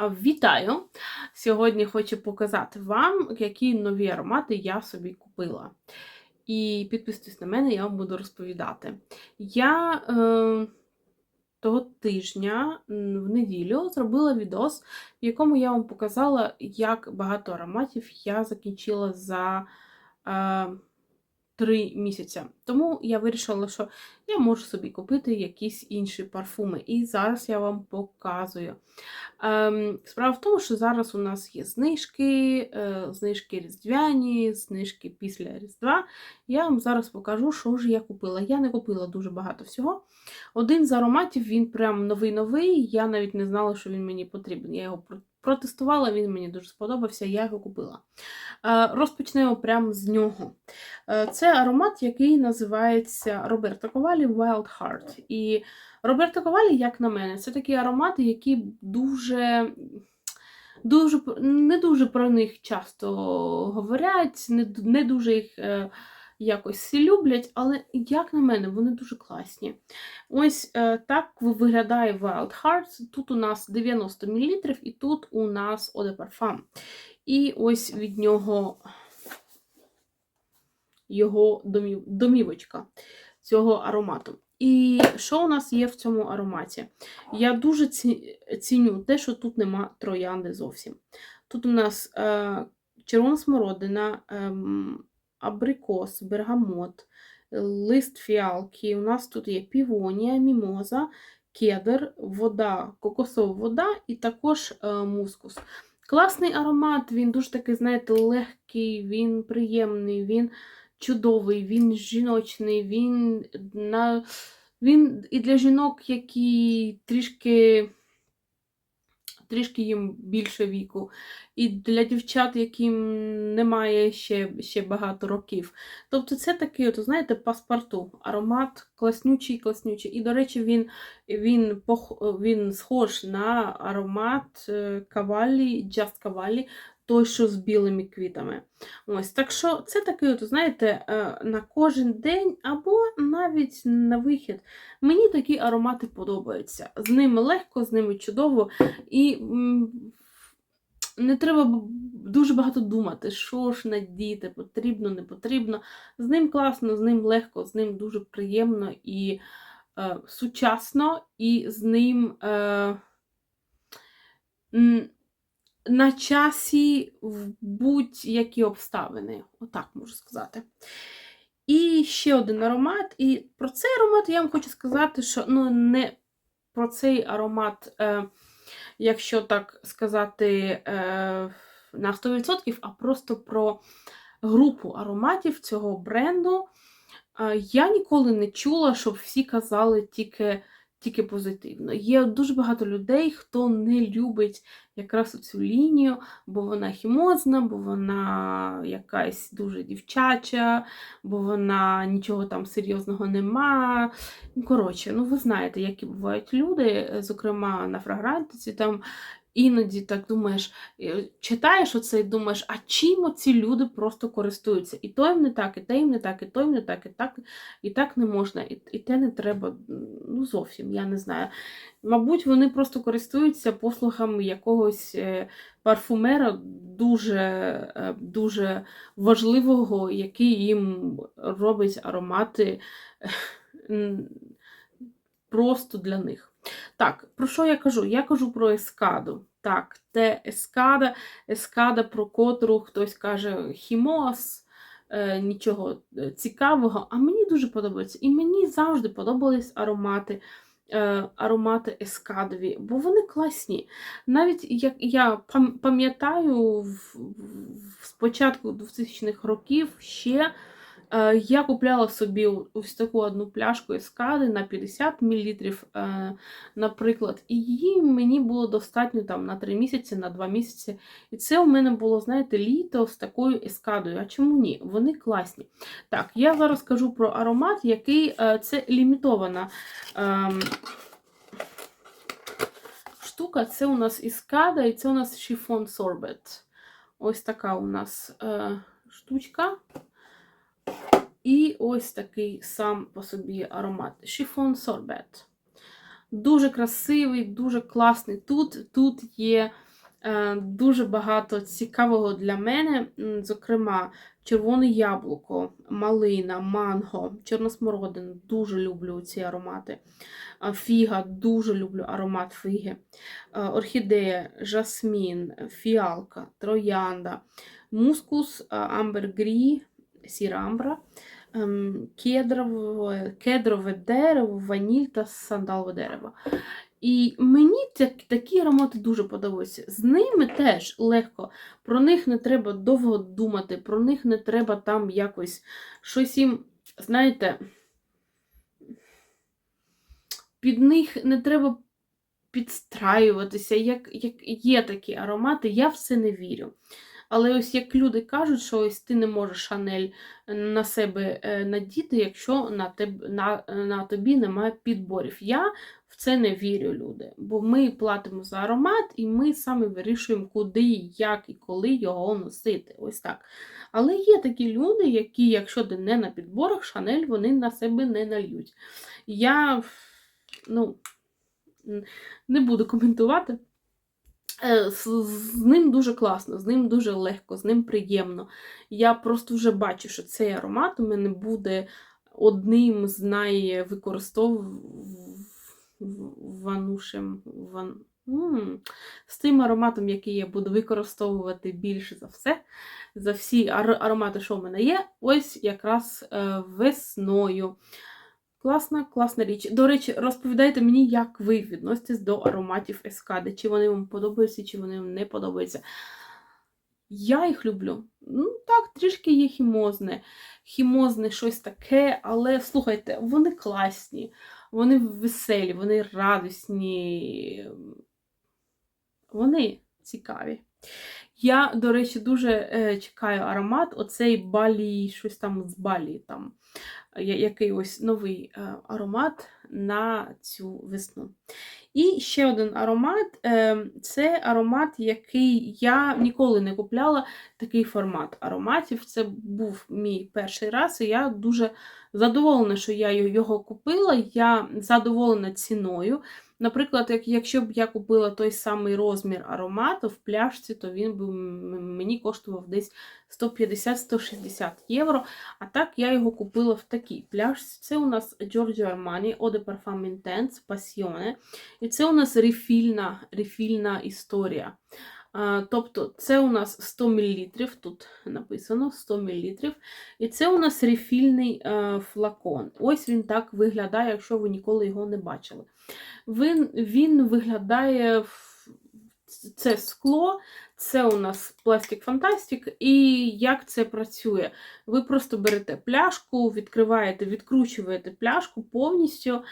Вітаю! Сьогодні хочу показати вам, які нові аромати я собі купила. І підписуйтесь на мене, я вам буду розповідати. Я е, того тижня в неділю зробила відос, в якому я вам показала, як багато ароматів я закінчила за. Е, Три місяці. Тому я вирішила, що я можу собі купити якісь інші парфуми. І зараз я вам показую. Ем, Справа в тому, що зараз у нас є знижки, е, знижки різдвяні, знижки після Різдва. Я вам зараз покажу, що ж я купила. Я не купила дуже багато всього. Один з ароматів, він прям новий-новий. Я навіть не знала, що він мені потрібен. Я його протестувала, він мені дуже сподобався, я його купила. Е, розпочнемо прямо з нього. Е, це аромат, який називається Роберто Ковалі Wild Heart. І Роберто Ковалі, як на мене, це такі аромати, які дуже. Дуже не дуже про них часто говорять, не не дуже їх е, якось люблять, але, як на мене, вони дуже класні. Ось е, так виглядає Wild Hearts. Тут у нас 90 мл, і тут у нас Eau de Parfum. І ось від нього його домів, домівочка цього аромату. І що у нас є в цьому ароматі? Я дуже ціню те, що тут нема троянди зовсім. Тут у нас е, червона смородина, е, абрикос, бергамот, лист фіалки. У нас тут є півонія, мімоза, кедр, вода, кокосова вода і також е, мускус. Класний аромат, він дуже такий, знаєте, легкий, він приємний, він чудовий, він жіночний, він на... він і для жінок, які трішки трішки їм більше віку. І для дівчат, яким немає ще ще багато років. Тобто це такий, от, знаєте, паспорту, аромат класнючий, класнючий. І, до речі, він він, він схож на аромат кавалі, Just Cavalli той, що з білими квітами. Ось, Так що це такий, от, знаєте, е, на кожен день або навіть на вихід. Мені такі аромати подобаються. З ними легко, з ними чудово. І не треба дуже багато думати, що ж надіти, потрібно, не потрібно. З ним класно, з ним легко, з ним дуже приємно і е, сучасно, і з ним. Е, на часі в будь-які обставини, отак можу сказати. І ще один аромат. І про цей аромат я вам хочу сказати, що ну, не про цей аромат, е, якщо так сказати, е, на 100%, а просто про групу ароматів цього бренду. Е, я ніколи не чула, щоб всі казали тільки тільки позитивно. Є дуже багато людей, хто не любить якраз цю лінію, бо вона хімозна, бо вона якась дуже дівчача, бо вона нічого там серйозного нема. Ну, коротше, ну ви знаєте, які бувають люди, зокрема на фрагрантиці, там Іноді так думаєш, е, читаєш оце і думаєш, а чим ці люди просто користуються? І то їм не так, і те їм не так, і то їм не так, і так і так не можна, і і те не треба. Ну, зовсім, я не знаю. Мабуть, вони просто користуються послугами якогось е, парфумера дуже е, дуже важливого, який їм робить аромати просто для них. Так, про що я кажу? Я кажу про ескаду. Так, те ескада, ескада, про котру хтось каже хімос, е, нічого е, цікавого. А мені дуже подобається. І мені завжди подобались аромати. Е, аромати ескадові, бо вони класні. Навіть як я пам'ятаю, спочатку 2000-х років ще я купляла собі ось таку одну пляшку ескади на 50 мл, е, наприклад, і її мені було достатньо там на 3 місяці, на 2 місяці. І це у мене було, знаєте, літо з такою ескадою. А чому ні? Вони класні. Так, я зараз кажу про аромат, який е, це лімітована. Ем, штука, це у нас іскада, і це у нас шифон сорбет. Ось така у нас е, штучка. І ось такий сам по собі аромат. Шифон сорбет. Дуже красивий, дуже класний. Тут, тут є е, дуже багато цікавого для мене, зокрема, червоне яблуко, малина, манго, чорносмородина. Дуже люблю ці аромати. Фіга, дуже люблю аромат фіги. Е, Орхідея, жасмін, фіалка, троянда, мускус, е, амбергрі, сіра амбра, ем, кедрове, кедрове дерево, ваніль та сандалове дерево. І мені так- такі аромати дуже подобаються. З ними теж легко. Про них не треба довго думати, про них не треба там якось щось їм, знаєте, під них не треба підстраюватися. Як, як є такі аромати, я в це не вірю. Але ось як люди кажуть, що ось ти не можеш шанель на себе е, надіти, якщо на, теб, на, на тобі немає підборів. Я в це не вірю, люди. Бо ми платимо за аромат, і ми самі вирішуємо, куди, як і коли його носити. Ось так. Але є такі люди, які, якщо ти не на підборах, шанель вони на себе не нальють. Я ну, не буду коментувати. Е, З, ним дуже класно, з ним дуже легко, з ним приємно. Я просто вже бачу, що цей аромат у мене буде одним з найвикористовуванушим ван... З тим ароматом, який я буду використовувати більше за все. За всі ар- аромати, що в мене є, ось якраз е, весною. Класна, класна річ. До речі, розповідайте мені, як ви відноситесь до ароматів ескади. Чи вони вам подобаються, чи вони вам не подобаються. Я їх люблю. Ну, так, трішки є хімозне. Хімозне щось таке, але слухайте, вони класні, вони веселі, вони радісні, вони цікаві. Я, до речі, дуже е, чекаю аромат. Оцей балі, щось там з балі, там, який ось новий е, аромат на цю весну. І ще один аромат е, це аромат, який я ніколи не купляла такий формат ароматів. Це був мій перший раз, і я дуже задоволена, що я його купила. Я задоволена ціною. Наприклад, як, якщо б я купила той самий розмір аромату в пляшці, то він би мені коштував десь 150-160 євро. А так я його купила в такій пляшці. Це у нас Giorgio Armani Eau de Parfum Intense Passione. І це у нас рефільна, рефільна історія. Тобто це у нас 100 мл, тут написано 100 мл. І це у нас рефільний е, флакон. Ось він так виглядає, якщо ви ніколи його не бачили. Він, він виглядає це скло, це у нас пластик фантастик. І як це працює? Ви просто берете пляшку, відкриваєте, відкручуєте пляшку повністю,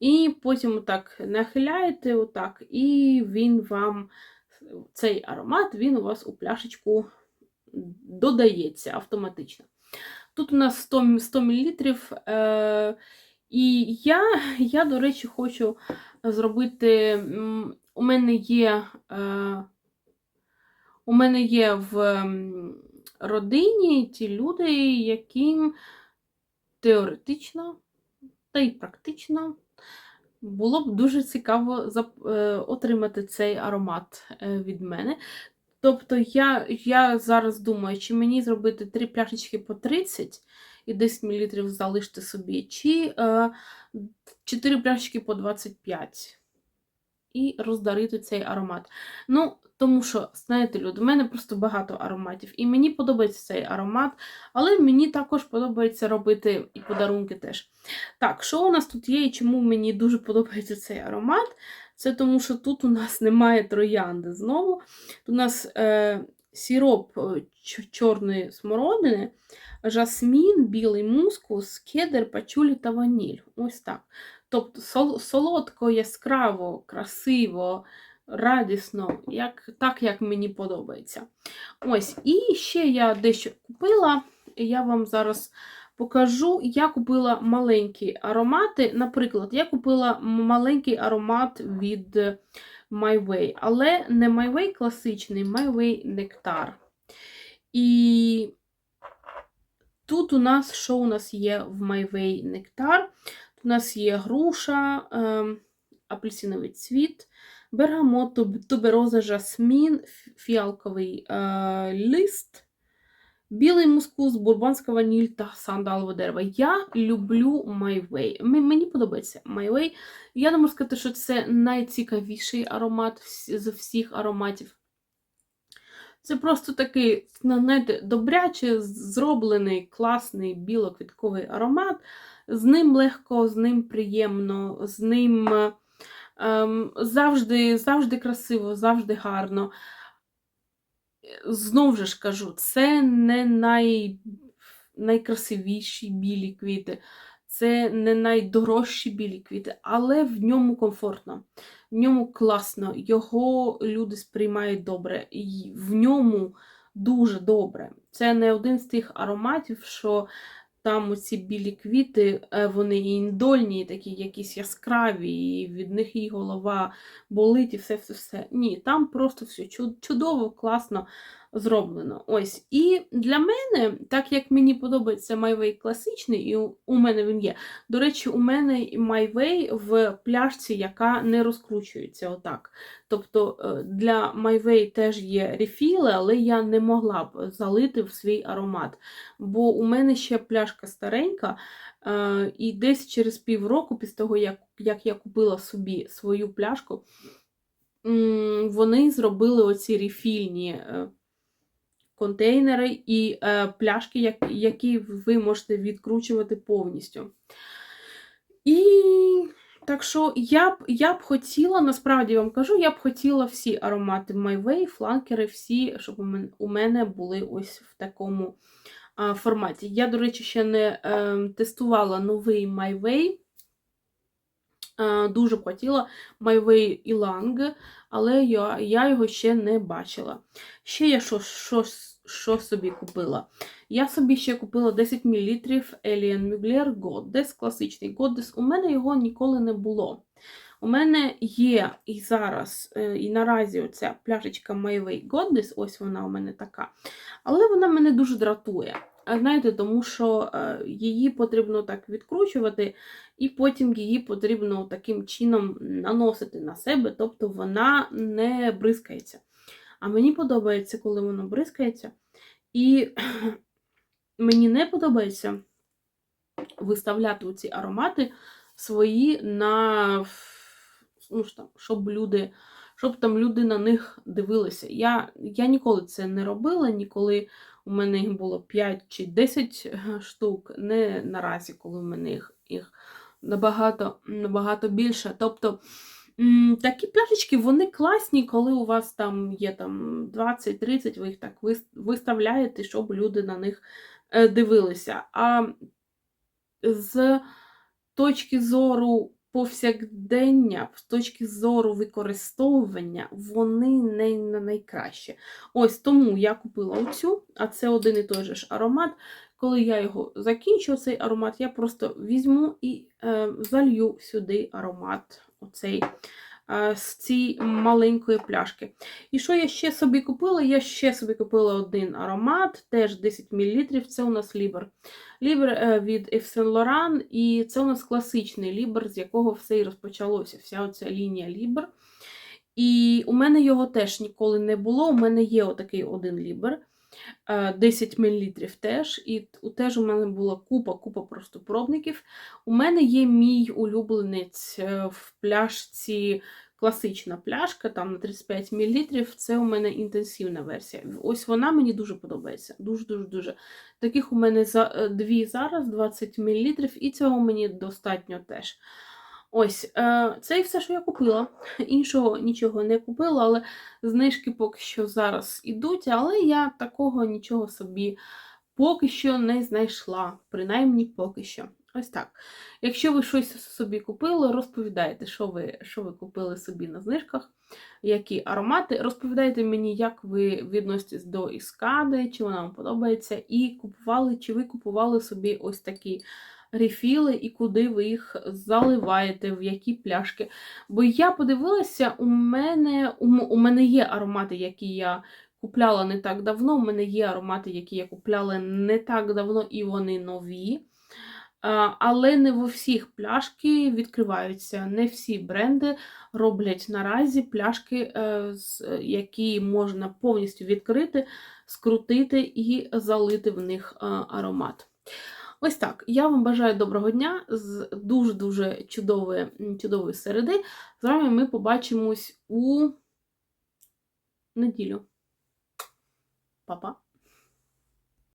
і потім отак нахиляєте, отак, і він вам, цей аромат, він у вас у пляшечку додається автоматично. Тут у нас 100, 100 мл. Е, і я, я, до речі, хочу зробити. У мене є. Е, у мене є в родині ті люди, яким теоретично та й практично було б дуже цікаво е, отримати цей аромат е, від мене. Тобто я, я зараз думаю, чи мені зробити три пляшечки по 30 і 10 мл залишити собі, чи е, 4 пляшечки по 25 і роздарити цей аромат. Ну, тому що, знаєте, люди, у мене просто багато ароматів, і мені подобається цей аромат, але мені також подобається робити і подарунки теж. Так, що у нас тут є і чому мені дуже подобається цей аромат? Це тому, що тут у нас немає троянди знову. Тут у нас е, сіроп е, чорної смородини, жасмін, білий мускус, кедр, пачулі та ваніль. Ось так. Тобто сол- солодко, яскраво, красиво, радісно, як, так, як мені подобається. Ось, і ще я дещо купила. Я вам зараз покажу. Я купила маленькі аромати. Наприклад, я купила маленький аромат від My Way, але не My Way класичний, My Way Нектар. І тут у нас що у нас є в My Way Нектар? У нас є груша, ем, апельсиновий цвіт, бергамот, туб- тубероза, жасмін, фіалковий е, лист, білий мускус, бурбонська ваніль та сандалове дерево. Я люблю My. Мені подобається My. Я не можу сказати, що це найцікавіший аромат з всіх ароматів. Це просто такий, знаєте, добряче зроблений, класний білоквітковий аромат. З ним легко, з ним приємно, з ним е, завжди, завжди красиво, завжди гарно. Знову ж кажу, це не най, найкрасивіші білі квіти, це не найдорожчі білі квіти, але в ньому комфортно, в ньому класно, його люди сприймають добре, і в ньому дуже добре. Це не один з тих ароматів, що там оці білі квіти, е, вони і індольні, і такі якісь яскраві, і від них і голова болить, і все, все, все. Ні, там просто все чу- чудово, класно зроблено. Ось. І для мене, так як мені подобається MyWay класичний, і у мене він є. До речі, у мене MyWay в пляшці, яка не розкручується отак. Тобто е, для MyWay теж є рефіли, але я не могла б залити в свій аромат. Бо у мене ще пляшка старенька, е, і десь через півроку, після того, як, як я купила собі свою пляшку, вони зробили оці рефільні е, контейнери і е, пляшки, як, які ви можете відкручувати повністю. І так що я б, я б хотіла, насправді вам кажу, я б хотіла всі аромати MyWay, фланкери, всі, щоб у мене, були ось в такому а, форматі. Я, до речі, ще не е, тестувала новий MyWay. Е, дуже б хотіла MyWay Ilang, але я, я його ще не бачила. Ще я що, що, що собі купила? Я собі ще купила 10 мл Alien Mugler Goddess, класичний Goddess. У мене його ніколи не було. У мене є і зараз, е, і наразі оця пляшечка MyWay Goddess, ось вона у мене така. Але вона мене дуже дратує. Знаєте, тому що е, її потрібно так відкручувати, і потім її потрібно таким чином наносити на себе, тобто вона не бризкається. А мені подобається, коли воно бризкається. І мені не подобається виставляти ці аромати свої на ну, що щоб люди, щоб там люди на них дивилися. Я, я ніколи це не робила, ніколи у мене їх було 5 чи 10 штук, не наразі, коли у мене їх, їх набагато, набагато більше. Тобто такі пляшечки, вони класні, коли у вас там є там 20-30, ви їх так виставляєте, щоб люди на них е, дивилися. А з точки зору повсякдення, з точки зору використовування, вони не на найкраще. Ось тому я купила оцю, а це один і той же ж аромат. Коли я його закінчу, цей аромат, я просто візьму і е, залью сюди аромат оцей з цієї маленької пляшки. І що я ще собі купила? Я ще собі купила один аромат, теж 10 мл. Це у нас лібер. Лібер е, від Yves Saint Laurent, і це у нас класичний лібер, з якого все і розпочалося. Вся оця лінія лібер. І у мене його теж ніколи не було. У мене є отакий один лібер. Е, 10 мл теж, і теж у мене була купа, купа просто пробників. У мене є мій улюбленець е, в пляшці, класична пляшка, там на 35 мл. Це у мене інтенсивна версія. Ось вона мені дуже подобається. Дуже-дуже-дуже. Таких у мене за, е, дві зараз, 20 мл, і цього мені достатньо теж. Ось, е, це і все, що я купила. Іншого нічого не купила, але знижки поки що зараз ідуть, але я такого нічого собі поки що не знайшла. Принаймні поки що. Ось так. Якщо ви щось собі купили, розповідайте, що ви, що ви купили собі на знижках, які аромати. Розповідайте мені, як ви відноситесь до іскади, чи вона вам подобається, і купували, чи ви купували собі ось такі рефіли, і куди ви їх заливаєте, в які пляшки. Бо я подивилася, у мене, у, мене є аромати, які я купляла не так давно. У мене є аромати, які я купляла не так давно, і вони нові. Але не во всіх пляшки відкриваються. Не всі бренди роблять наразі пляшки, е, які можна повністю відкрити, скрутити і залити в них е, аромат. Ось так. Я вам бажаю доброго дня з дуже-дуже чудової, чудової середи. З вами ми побачимось у неділю. Па-па!